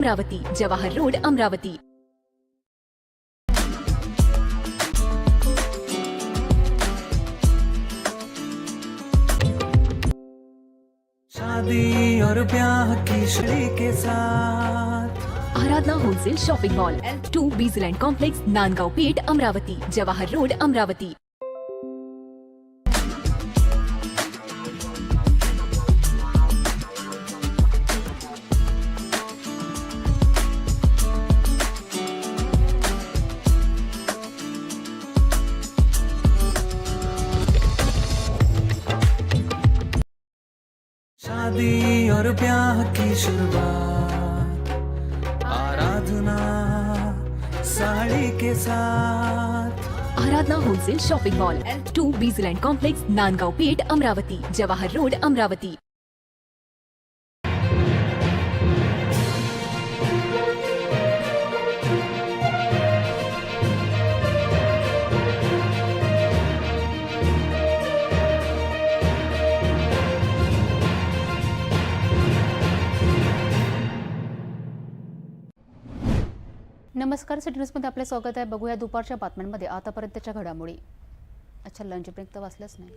Amravati Jawahar road Amravati. शादी और ब्याह की श्री के साथ। Aradhana wholesale shopping mall to Bijland complex Nandgaon Peth Amravati Jawahar road Amravati. और ब्याह की शुरुआत। आराधना साड़ी के साथ। Aradhana wholesale shopping mall, to Bijland complex, Nandgaon Peth, Amravati, Jawahar road, Amravati. नमस्कार सिटी न्यूजमध्ये आपले स्वागत आहे. बघूया दुपारच्या बातम्यांमध्ये आतापर्यंतच्या घडामोडी. अच्छा लंच ब्रेक तर वाचलंच नाही.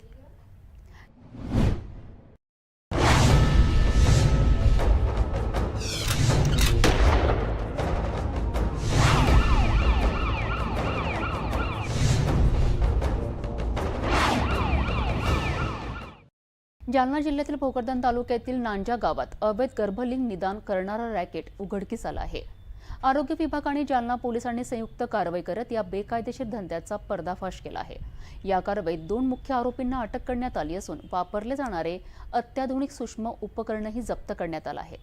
जालना जिल्ह्यातील भोकरदन तालुक्यातील नांजा गावात अवैध गर्भलिंग निदान करणारा रॅकेट उघडकीस आला आहे. आरोग्य विभाग आणि जालना पोलिसांनी संयुक्त कारवाई करत या बेकायदेशीर धंद्याचा पर्दाफाश केला आहे. या कारवाईत दोन मुख्य आरोपींना अटक करण्यात आली असून वापरले जाणारे अत्याधुनिक सूक्ष्म उपकरणही जप्त करण्यात आलं आहे.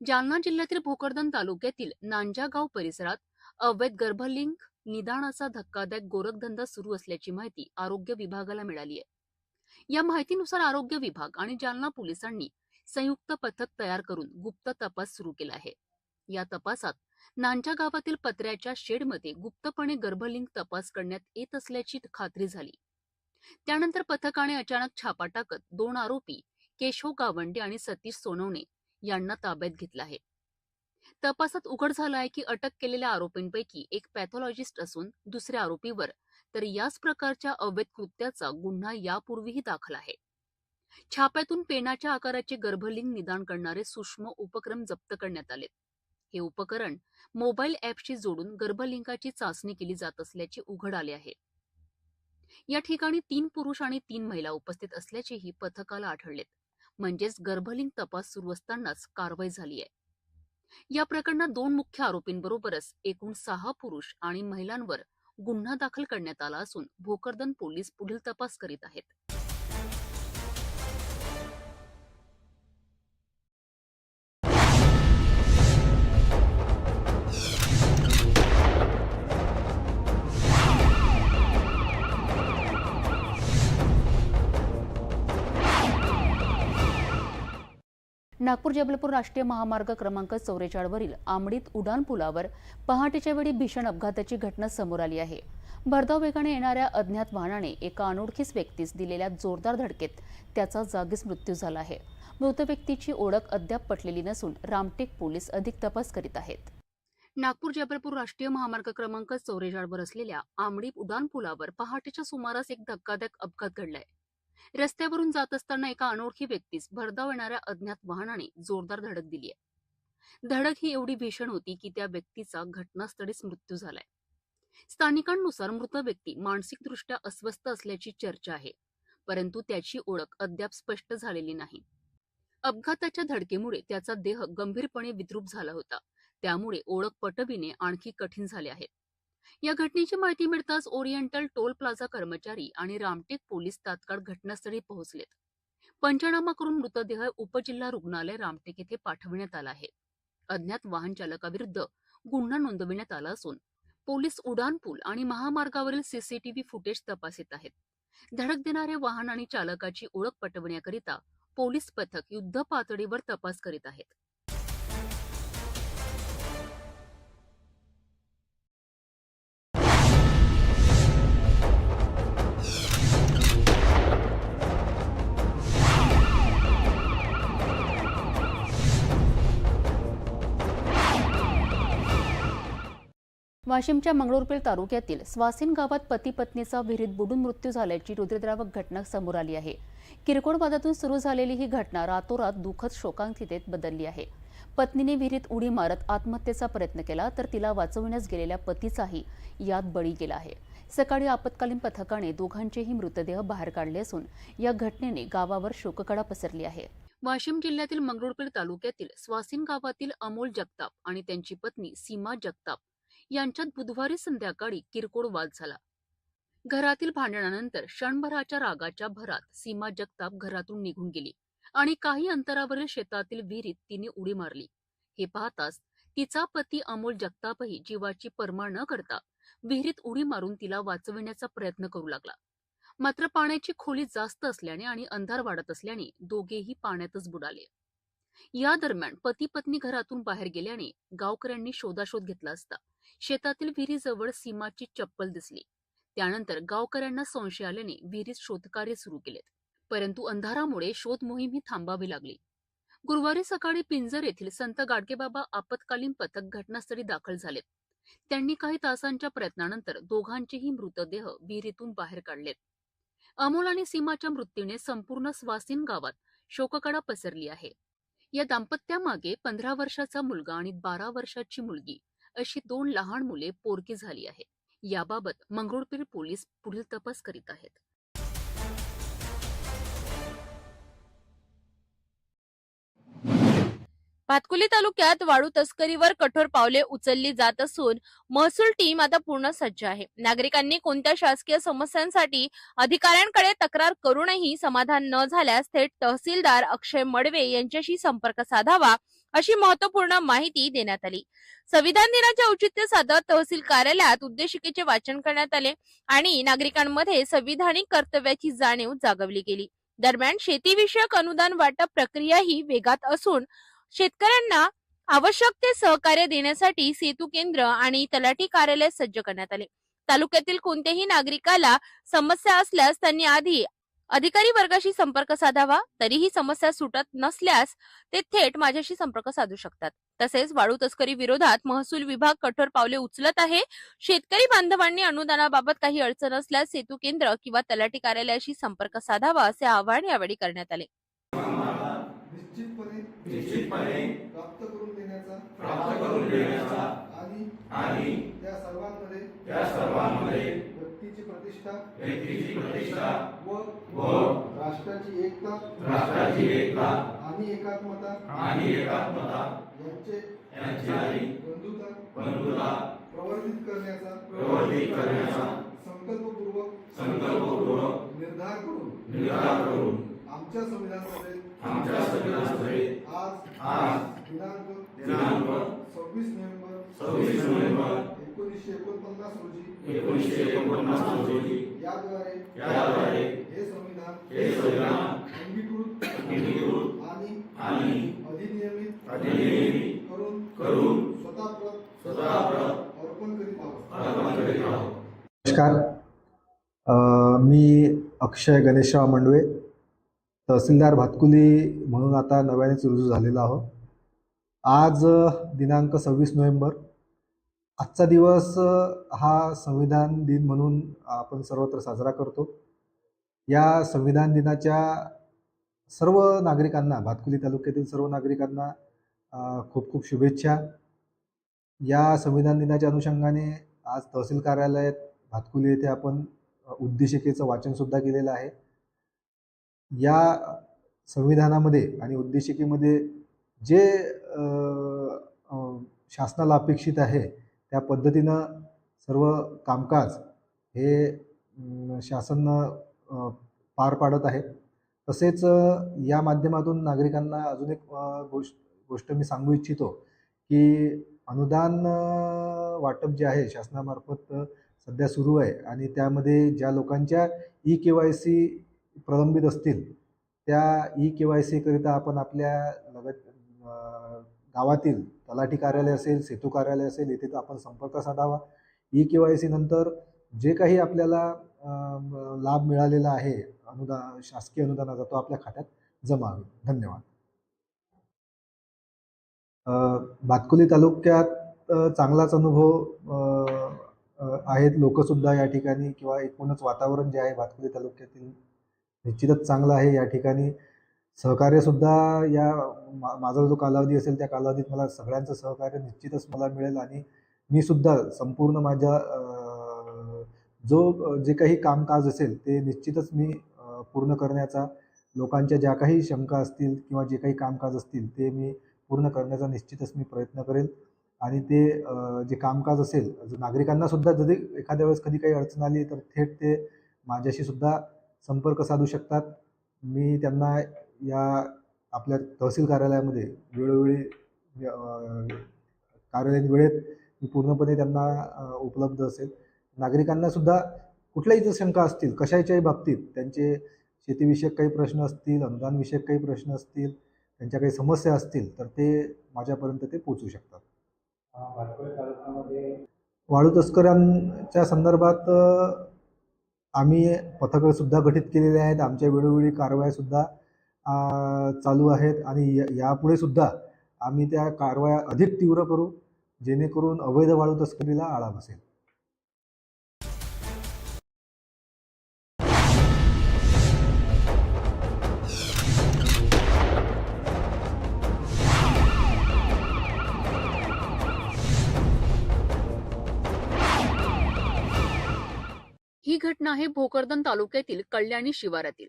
जालना जिल्ह्यातील भोकरदन तालुक्यातील नांजागाव परिसरात अवैध गर्भलिंग निदानाचा धक्कादायक गोरखधंदा सुरू असल्याची माहिती आरोग्य विभागाला मिळाली आहे. या माहितीनुसार आरोग्य विभाग आणि जालना पोलिसांनी संयुक्त पथक तयार करून गुप्त तपास सुरू केला आहे. या तपासात नांच्या गावातील पत्र्याच्या शेडमध्ये गुप्तपणे गर्भलिंग तपास करण्यात येत असल्याची खात्री झाली. त्यानंतर पथकाने अचानक छापा टाकत दोन आरोपी केशव गावंडे आणि सतीश सोनवणे यांना ताब्यात घेतलं आहे. तपासात उघड झालं आहे की अटक केलेल्या आरोपींपैकी एक पॅथॉलॉजिस्ट असून दुसऱ्या आरोपीवर तर याच प्रकारच्या अवैध कृत्याचा गुन्हा यापूर्वीही दाखल आहे. छाप्यातून पेनाच्या आकाराचे गर्भलिंग निदान करणारे सूक्ष्म उपक्रम जप्त करण्यात आले हे उपकरण मोबाईल ऍपशी जोडून गर्भलिंगाची चाचणी केली जात असल्याचे उघड आले आहे. या ठिकाणी तीन पुरुष आणि तीन महिला उपस्थित असल्याचेही पथकाला आढळलेत. म्हणजेच गर्भलिंग तपास सुरू असतानाच कारवाई झाली आहे. या प्रकरणात दोन मुख्य आरोपींबरोबरच एकूण सहा पुरुष आणि महिलांवर गुन्हा दाखल करण्यात आला असून भोकरदन पोलीस पुढील तपास करीत आहेत. नागपूर जबलपूर राष्ट्रीय महामार्ग क्रमांक चौवेचाळवरील आमडीत उडान पुलावर पहाटेच्या वेळी भीषण अपघाताची घटना समोर आली आहे. भरधाव वेगाने येणाऱ्या अज्ञात वाहनाने एका अनोळखीच व्यक्तीस दिलेल्या जोरदार धडकेत त्याचा जागीच मृत्यू झाला आहे. मृत व्यक्तीची ओळख अद्याप पटलेली नसून रामटेक पोलीस अधिक तपास करीत आहेत. नागपूर जबलपूर राष्ट्रीय महामार्ग क्रमांक चौवेचाळवर असलेल्या आमडी उडान पुलावर पहाटेच्या सुमारास एक धक्कादायक अपघात घडलाय. रस्त्यावरून जात असताना एका अनोळखी व्यक्तीस भरधाव येणाऱ्या अज्ञात वाहनाने जोरदार धडक दिली आहे. धडक ही एवढी भीषण होती की त्या व्यक्तीचा घटनास्थळीच मृत्यू झालाय. स्थानिकांनुसार मृत व्यक्ती मानसिकदृष्ट्या अस्वस्थ असल्याची चर्चा आहे परंतु त्याची ओळख अद्याप स्पष्ट झालेली नाही. अपघाताच्या धडकेमुळे त्याचा देह गंभीरपणे विद्रूप झाला होता. त्यामुळे ओळख पटविणे आणखी कठीण झाले आहे. या घटनेची माहिती मिळताच ओरिएंटल टोल प्लाझा कर्मचारी आणि रामटेक पोलीस तात्काळ घटनास्थळी पोहोचलेत. पंचनामा करून मृतदेह उपजिल्हा रुग्णालय रामटेक येथे पाठविण्यात आला आहे. अज्ञात वाहन चालकाविरुद्ध गुन्हा नोंदविण्यात आला असून पोलीस उड्डाणपूल आणि महामार्गावरील सीसीटीव्ही फुटेज तपासित आहेत. धडक देणाऱ्या वाहन आणि चालकाची ओळख पटवण्याकरिता पोलीस पथक युद्ध पातळीवर तपास करीत आहेत. वाशिमच्या मंगळूरपेठ तालुक्यातील स्वासिन गावात पती पत्नीचा विहिरीत बुडून मृत्यू झाल्याची रुद्रद्रावक घटना समोर आली आहे. किरकोळ वादातून सुरू झालेली ही घटना रातोरात दुःखद शोकांतितेत बदलली आहे. पत्नीने विहिरीत उडी मारत आत्महत्येचा प्रयत्न केला तर तिला वाचविण्यास गेलेल्या पतीचाही यात बळी गेला आहे. सकाळी आपत्कालीन पथकाने दोघांचेही मृतदेह बाहेर काढले असून या घटनेने गावावर शोककळा पसरली आहे. वाशिम जिल्ह्यातील मंगरुळपीर तालुक्यातील स्वासिन गावातील अमोल जगताप आणि त्यांची पत्नी सीमा जगताप यांच्यात बुधवारी संध्याकाळी किरकोळ वाद झाला. घरातील भांडणानंतर क्षणभराच्या रागाच्या भरात सीमा जगताप घरातून निघून गेली आणि काही अंतरावरील शेतातील विहिरीत तिने उडी मारली. हे पाहताच तिचा पती अमोल जगतापही जीवाची पर्मा न करता विहिरीत उडी मारून तिला वाचविण्याचा प्रयत्न करू लागला. मात्र पाण्याची खोली जास्त असल्याने आणि अंधार वाढत असल्याने दोघेही पाण्यातच बुडाले. या दरम्यान पती पत्नी घरातून बाहेर गेल्याने गावकऱ्यांनी शोधाशोध घेतला असता. शेतातील विहिरीजवळ सीमाची चप्पल दिसली. त्यानंतर गावकऱ्यांना संशय आल्याने विहिरीत शोधकार्य सुरू केलेत. परंतु अंधारामुळे शोध मोहीम ही थांबावी लागली. गुरुवारी सकाळी पिंजर येथील संत गाडगेबाबा आपत्कालीन पथक घटनास्थळी दाखल झालेत. त्यांनी काही तासांच्या प्रयत्नानंतर दोघांचेही मृतदेह विहिरीतून बाहेर काढलेत. अमोल आणि सीमाच्या मृत्यूने संपूर्ण स्वासीन गावात शोककडा पसरली आहे. या दाम्पत्यामागे पंधरा वर्षाचा मुलगा आणि बारा वर्षाची मुलगी. अशी दोन लहान मुले पोरकी झाली आहेत याबाबत मंगरुळपीर पोलीस पुढील तपास करीत आहेत. भातकुली तालुक्यात वाळू तस्करीवर कठोर पावले उचलली जात असून महसूल टीम आता पूर्ण सज्ज आहे. नागरिकांनी कोणत्या शासकीय समस्यांसाठी अधिकाऱ्यांकडे तक्रार करूनही समाधान न झाल्यास थेट तहसीलदार अक्षय मडवे यांच्याशी संपर्क साधावा अशी महत्त्वपूर्ण माहिती देण्यात आली. संविधान दिनाचे औचित्य साधत तहसील कार्यालयात उद्देशिकेचे वाचन करण्यात आले आणि नागरिकांमध्ये संविधानिक कर्तव्याची जाणीव जागवली गेली. दरम्यान शेतीविषयक अनुदान वाटप प्रक्रियाही वेगात असून शेतकऱ्यांना आवश्यक ते सहकार्य देण्यासाठी सेतू केंद्र आणि तलाठी कार्यालय सज्ज करण्यात आले. तालुक्यातील कोणत्याही नागरिकाला समस्या असल्यास त्यांनी आधी अधिकारी वर्गाशी संपर्क साधावा तरीही समस्या सुटत नसल्यास ते थेट माझ्याशी संपर्क साधू शकतात. तसेच वाळू तस्करी विरोधात महसूल विभाग कठोर पावले उचलत आहे. शेतकरी बांधवांनी अनुदानाबाबत काही अडचण असल्यास सेतू केंद्र किंवा तलाठी कार्यालयाशी संपर्क साधावा असे आवाहन यावेळी करण्यात आले. निश्चितपणे प्राप्त करून देण्याचा प्राप्त करून देण्याचा आणि आणि त्या सर्वांमध्ये त्या सर्वांमध्ये व्यक्तीची प्रतिष्ठा व्यक्तीची प्रतिष्ठा व व राष्ट्राची एकता राष्ट्राची एकता आणि एकात्मता आणि एकात्मता यांचे यांची बंधुता बंधुता प्रवर्धित करण्याचा प्रवर्धित करण्याचा संकल्पपूर्वक संकल्पपूर्वक निर्धार करून निर्धार करून आमच्या संविधान सभेत आमच्या संविधान आज दिनांक दिनांक सव्वीस नोव्हेंबर सव्वीस नोव्हेंबर एकोणीसशे एकोणपन्नास रोजी एकोणीसशे एकोणपन्नास रोजी याद्वारे याद्वारे हे संविधान हे संविधान अंगीकृत अंगीकृत आणि आणि अधिनियमित अधिनियमित करून करून स्वतःप्रत स्वतःप्रत अर्पण करीत आहोत अर्पण करीत आहोत नमस्कार मी अक्षय गणेशराव मंडवे. तहसीलदार भातकुली म्हणून आता नव्यानेच रुजू झालेलो आहो आज दिनांक सव्वीस नोव्हेंबर. आजचा दिवस हा संविधान दिन म्हणून आपण सर्वत्र साजरा करतो. या संविधान दिनाच्या सर्व नागरिकांना भातकुली तालुक्यातील सर्व नागरिकांना खूप खूप शुभेच्छा. या संविधान दिनाच्या अनुषंगाने आज तहसील कार्यालयात भातकुली येथे आपण उद्देशिकेचं वाचनसुद्धा केलेलं आहे. या संविधानामध्ये आणि उद्देशिकेमध्ये जे शासनाला अपेक्षित आहे त्या पद्धतीनं सर्व कामकाज हे शासन पार पाडत आहे. तसेच या माध्यमातून नागरिकांना अजून एक गोष्ट गोष्ट मी सांगू इच्छितो की अनुदान वाटप जे आहे शासनामार्फत सध्या सुरू आहे आणि त्यामध्ये ज्या लोकांच्या ई के वाय सी प्रलंबित असतील त्या ई के वाय सीकरिता आपण आपल्या लगत गावातील तलाठी कार्यालय असेल सेतू कार्यालय असेल येथे तर आपण संपर्क साधावा. ई के वाय सी नंतर जे काही आपल्याला लाभ मिळालेला आहे अनुदान शासकीय अनुदानाचा तो आपल्या खात्यात जमा होईल. धन्यवाद. भातकुली तालुक्यात चांगलाच अनुभव आहेत. लोकसुद्धा या ठिकाणी किंवा एकूणच वातावरण जे आहे भातकुली तालुक्यातील निश्चितच चांगलं आहे. या ठिकाणी सहकार्यसुद्धा या मा माझा जो कालावधी असेल त्या कालावधीत मला सगळ्यांचं सहकार्य निश्चितच मला मिळेल आणि मी सुद्धा संपूर्ण माझ्या जो जे काही कामकाज असेल ते निश्चितच मी पूर्ण करण्याचा लोकांच्या ज्या काही शंका असतील किंवा जे काही कामकाज असतील ते मी पूर्ण करण्याचा निश्चितच मी प्रयत्न करेल. आणि ते जे कामकाज असेल नागरिकांनासुद्धा नागरिकांना सुद्धा जरी एखाद्या वेळेस कधी काही अडचण आली तर थेट ते माझ्याशी सुद्धा संपर्क साधू शकतात. मी त्यांना या आपल्या तहसील कार्यालयामध्ये वेळोवेळी कार्यालयीन वेळेत मी पूर्णपणे त्यांना उपलब्ध असेल. नागरिकांना सुद्धा कुठल्याही जर शंका असतील कशाच्याही बाबतीत त्यांचे शेतीविषयक काही प्रश्न असतील अनुदानविषयक काही प्रश्न असतील त्यांच्या काही समस्या असतील तर ते माझ्यापर्यंत ते पोचू शकतात. वाळू तस्करांच्या संदर्भात आम्ही पथकंसुद्धा गठीत केलेले आहेत. आमच्या वेळोवेळी कारवायासुद्धा चालू आहेत आणि या यापुढे सुद्धा आम्ही त्या कारवाया अधिक तीव्र करू जेणेकरून अवैध वाळू तस्करीला आळा बसेल. घटना आहे भोकरदन तालुक्यातील कल्याणी शिवारातील.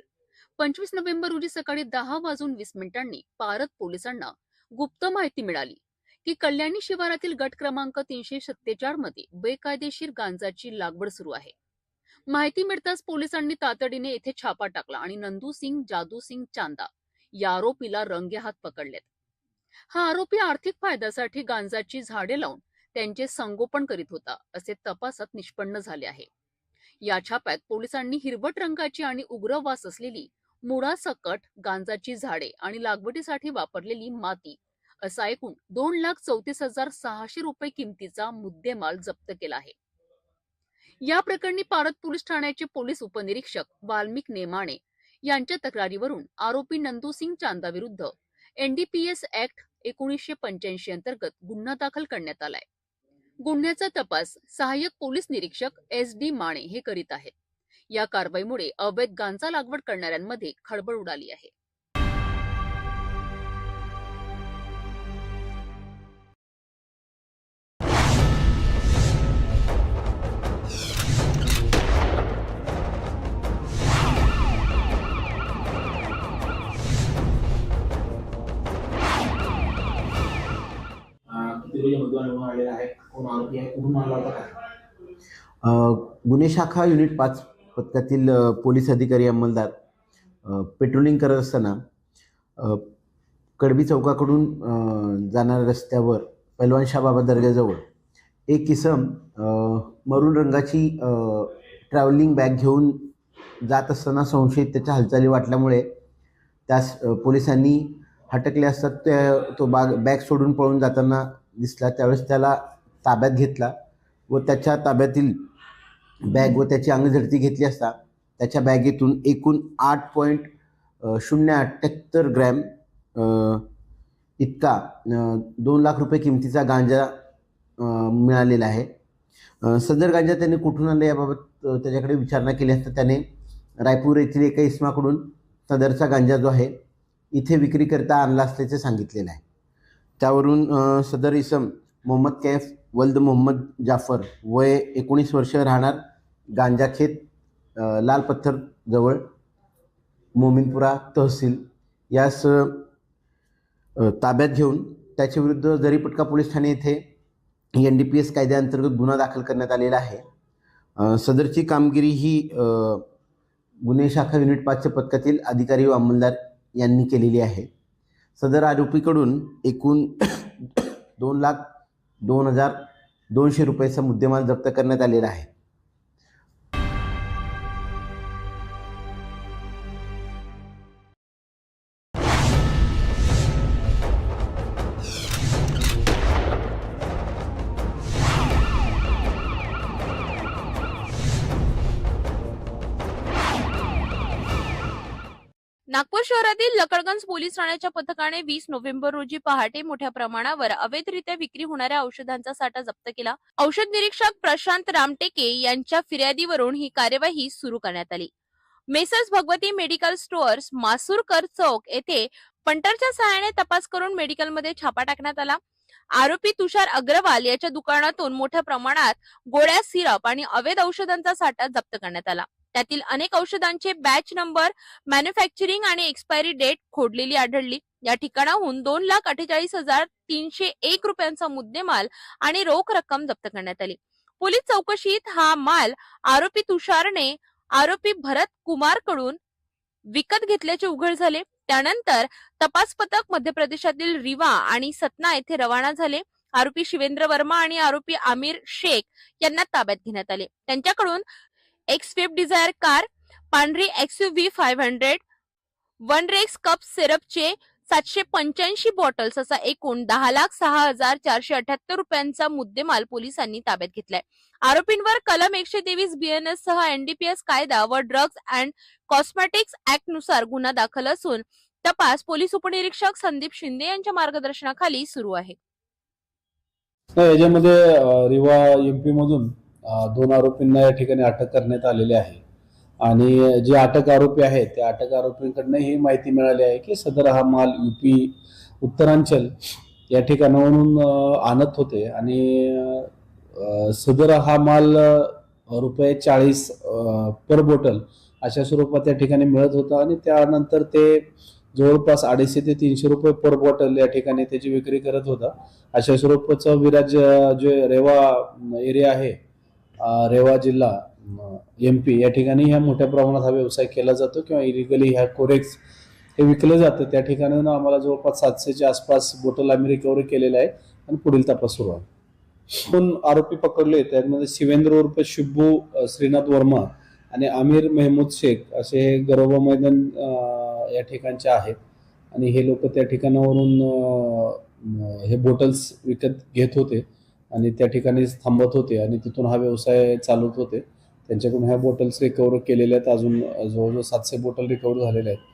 पंचवीस नोव्हेंबर रोजी सकाळी दहा वाजून वीस मिनिटांनी पारत पोलिसांना गुप्त माहिती मिळाली की कल्याणी शिवारातील गट क्रमांक तीनशे सत्तेचाळमध्ये बेकायदेशीर गांजाची लागवड सुरू आहे. माहिती मिळताच पोलिसांनी तातडीने येथे छापा टाकला आणि नंदू सिंग जादू सिंग चांदा या आरोपीला रंगेहात पकडलेत. हा आरोपी आर्थिक फायद्यासाठी गांजाची झाडे लावून त्यांचे संगोपन करीत होता असे तपासात निष्पन्न झाले आहे. या छाप्यात पोलिसांनी हिरवट रंगाची आणि उग्र वास असलेली मुळासकट गांजाची झाडे आणि लागवडीसाठी वापरलेली माती. असा एकूण दोन लाख चौतीस हजार सहाशे रुपये किमतीचा मुद्देमाल जप्त केला आहे. या प्रकरणी पारत पोलीस ठाण्याचे पोलीस उपनिरीक्षक वाल्मिक नेमाणे यांच्या तक्रारीवरून आरोपी नंदूसिंग चांदा विरुद्ध एनडीपीएस ऍक्ट एकोणीसशे पंच्याऐंशी अंतर्गत गुन्हा दाखल करण्यात आलाय. गुन्ह्याचा तपास सहाय्यक पोलीस निरीक्षक एस डी माणे हे करीत आहेत. या कारवाईमुळे अवैध गांजा लागवड करणाऱ्यांमध्ये खळबळ उडाली आहे. आहे. कोण आरोपी आहे कुठून आणला होता काय? गुन्हे शाखा युनिट पाच पथकातील पोलीस अधिकारी अंमलदार पेट्रोलिंग करत असताना कडबी चौकाकडून जाणाऱ्या रस्त्यावर पैलवान शाबाबा दर्ग्याजवळ एक किसम मरून रंगाची ट्रॅव्हलिंग बॅग घेऊन जात असताना संशयित त्याच्या हालचाली वाटल्यामुळे त्यास पोलिसांनी हटकले असतात त्या तो बाग बॅग सोडून पळून जाताना दिसला. त्यावेळेस त्याला ताब्यात घेतला व त्याच्या ताब्यातील बॅग व त्याची अंगझडती घेतली असता त्याच्या बॅगेतून एकूण आठ पॉईंट शून्य अठ्ठ्याहत्तर ग्रॅम इतका दोन लाख रुपये किमतीचा गांजा मिळालेला आहे. सदर गांजा त्याने कुठून आला याबाबत त्याच्याकडे विचारणा केली असता त्याने रायपूर येथील एका इसमाकडून सदरचा गांजा जो आहे इथे विक्रीकरिता आणला असल्याचे सांगितलेलं आहे. त्यावरून सदर इसम मोहम्मद कैफ वल्द मोहम्मद जाफर वय एकोणीस वर्ष राहणार गांजाखेत लाल पत्थर जवळ मोमिनपुरा तहसील. यास ताब्यात घेऊन त्याच्याविरुद्ध जरीपटका पोलीस ठाणे येथे एन डी पी एस कायद्याअंतर्गत गुन्हा दाखल करण्यात आलेला आहे. सदरची कामगिरी ही गुन्हे शाखा युनिट पाचच्या पथकातील अधिकारी व अंमलदार यांनी केलेली आहे. सदर आरोपीकडून एकूण दोन लाख दोन हजार दोनशे रुपयाचा मुद्देमाल जप्त करण्यात आलेला आहे. शहरातील लकडगंज पोलीस ठाण्याच्या पथकाने वीस नोव्हेंबर रोजी पहाटे मोठ्या प्रमाणावर अवैधरित्या विक्री होणाऱ्या औषधांचा साठा जप्त केला. औषध निरीक्षक प्रशांत रामटेके यांच्या फिर्यादीवरून ही कार्यवाही सुरू करण्यात आली. Messrs Bhagwati medical stores Masurkar चौक येथे पंटरच्या सहाय्याने तपास करून मेडिकलमध्ये छापा टाकण्यात आला. आरोपी तुषार अग्रवाल याच्या दुकानातून मोठ्या प्रमाणात गोळ्या सिरप आणि अवैध औषधांचा साठा जप्त करण्यात आला. त्यातील अनेक औषधांचे बॅच नंबर मॅन्युफॅक्चरिंग आणि एक्सपायरी डेट खोडलेली आढळली. या ठिकाणाहून दोन लाख अठ्ठेचाळीस हजार तीनशे एक रुपयांचा मुद्देमाल आणि रोख रक्कम जप्त करण्यात आली. पोलीस चौकशीत हा माल आरोपी तुषारने आरोपी भरत कुमारकडून विकत घेतल्याचे उघड झाले. त्यानंतर तपास पथक मध्य प्रदेशातील रिवा आणि सतना येथे रवाना झाले. आरोपी शिवेंद्र वर्मा आणि आरोपी आमिर शेख यांना ताब्यात घेण्यात आले. त्यांच्याकडून एक स्विफ्ट डिझायर कार पांढरी XUV five hundred one Rex cough सिरपचे सातशे पंच्याऐंशी बॉटल्स असा एकूण दहा लाख सहा हजार चारशे अठ्याहत्तर रुपयांचा मुद्देमाल पोलिसांनी ताब्यात घेतलाय. आरोपींवर कलम एकशे तेवीस बीएनएस सह एनडीपीएस कायदा व ड्रग्ज अँड कॉस्मेटिक्स ऍक्टनुसार गुन्हा दाखल असून तपास पोलीस उपनिरीक्षक संदीप शिंदे यांच्या मार्गदर्शनाखाली सुरू आहे. याच्यामध्ये रिवा एमपी मधून दोन आरोपींना या ठिकाणी अटक करण्यात आलेली आहे. आणि जे अटक आरोपी आहेत त्या अटक आरोपींकडनं ही माहिती मिळाली आहे की सदर हा माल युपी उत्तरांचल या ठिकाणावरून आणत होते. आणि सदर हा माल रुपये चाळीस पर बॉटल अशा स्वरूपात त्या ठिकाणी मिळत होता. आणि त्यानंतर ते जवळपास अडीचशे ते तीनशे रुपये पर बॉटल या ठिकाणी त्याची विक्री करत होता. अशा स्वरूपाचं विराज जे रेवा एरिया आहे रेवा जिल्हा एम पी या ठिकाणी ह्या मोठ्या प्रमाणात हा व्यवसाय केला जातो किंवा इलिगली ह्या कोरेक्स हे विकलं जातं त्या ठिकाणी आम्हाला जवळपास सातशेच्या आसपास बोटल आम्ही रिकव्हरी आहे आणि पुढील तपास सुरू आहे. दोन आरोपी पकडले त्यामध्ये शिवेंद्र उर्फ शिब्बू श्रीनाथ वर्मा आणि आमिर मेहमूद शेख असे हे गरोबा मैदान या ठिकाणचे आहेत. आणि हे लोक त्या ठिकाणावरून हे बोटल्स विकत घेत होते. आणि त्या ठिकाणी थांबत होते आणि तिथून हा व्यवसाय चालवत होते. त्यांच्याकडून ह्या बॉटल्स रिकवर केलेल्या आहेत. अजून जवळजवळ सातशे बॉटल रिकवर झालेल्या आहेत.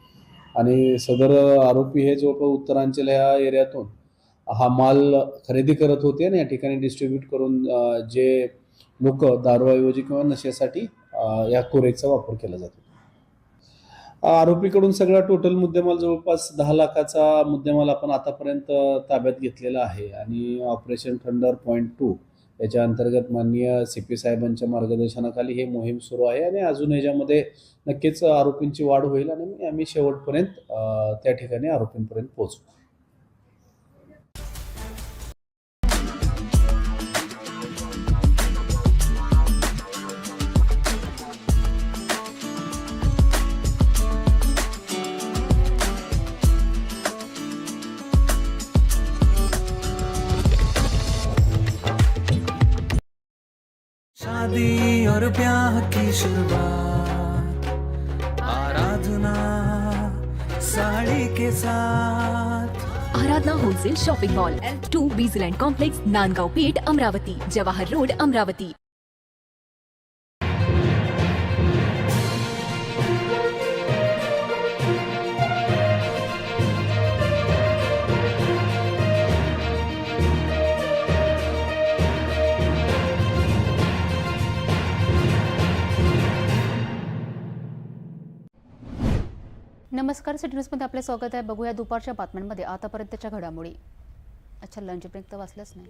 आणि सदर आरोपी हे जवळपास उत्तरांचल ह्या एरियातून हा माल खरेदी करत होते आणि या ठिकाणी डिस्ट्रीब्यूट करून जे लोक दारूऐवजी किंवा नशेसाठी या कोरेकचा वापर केला जातो आरोपीकडून सगळा टोटल मुद्देमाल जवळपास दहा लाखाचा मुद्देमाल आपण आतापर्यंत ताब्यात घेतलेला आहे. आणि ऑपरेशन थंडर पॉईंट टू याच्या अंतर्गत माननीय सी पी साहेबांच्या मार्गदर्शनाखाली हे मोहीम सुरू आहे आणि अजून याच्यामध्ये नक्कीच आरोपींची वाढ होईल आणि आम्ही शेवटपर्यंत त्या ठिकाणी आरोपींपर्यंत पोहोचू. शादी और ब्याह की शुरुआत। आराधना साड़ी के साथ। Aradhana wholesale shopping mall to Bijland complex Nandgaon Peth Amravati Jawahar road Amravati. नमस्कार सिटी न्यूजमध्ये आपले स्वागत आहे. बघूया दुपारच्या बातम्यांमध्ये. आतापर्यंतच्या घडामोडी. अच्छा लंच ब्रेक तर वाचलंच नाही.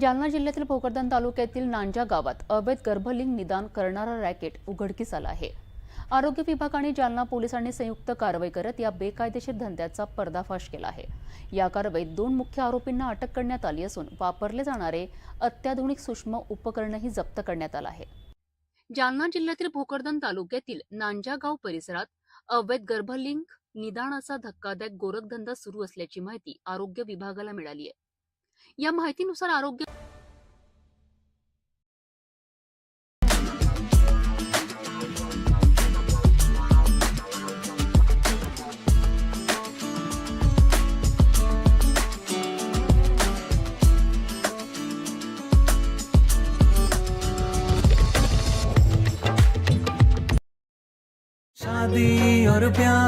जालना जिल्ह्यातील भोकरदन तालुक्यातील नांजा गावात अवैध गर्भलिंग निदान करणारा रॅकेट उघडकीस आला आहे. आरोग्य विभाग आणि जालना पोलिसांनी संयुक्त कारवाई करत या बेकायदेशीर धंद्याचा पर्दाफाश केला आहे. या कारवाईत दोन मुख्य आरोपींना अटक करण्यात आली असून वापरले जाणारे अत्याधुनिक सूक्ष्म उपकरणही जप्त करण्यात आलं आहे. जालना जिल्ह्यातील भोकरदन तालुक्यातील नांजागाव परिसरात अवैध गर्भलिंग निदानाचा धक्कादायक गोरखधंदा सुरू असल्याची माहिती आरोग्य विभागाला मिळाली आहे. या माहितीनुसार आरोग्य शादी और ब्याह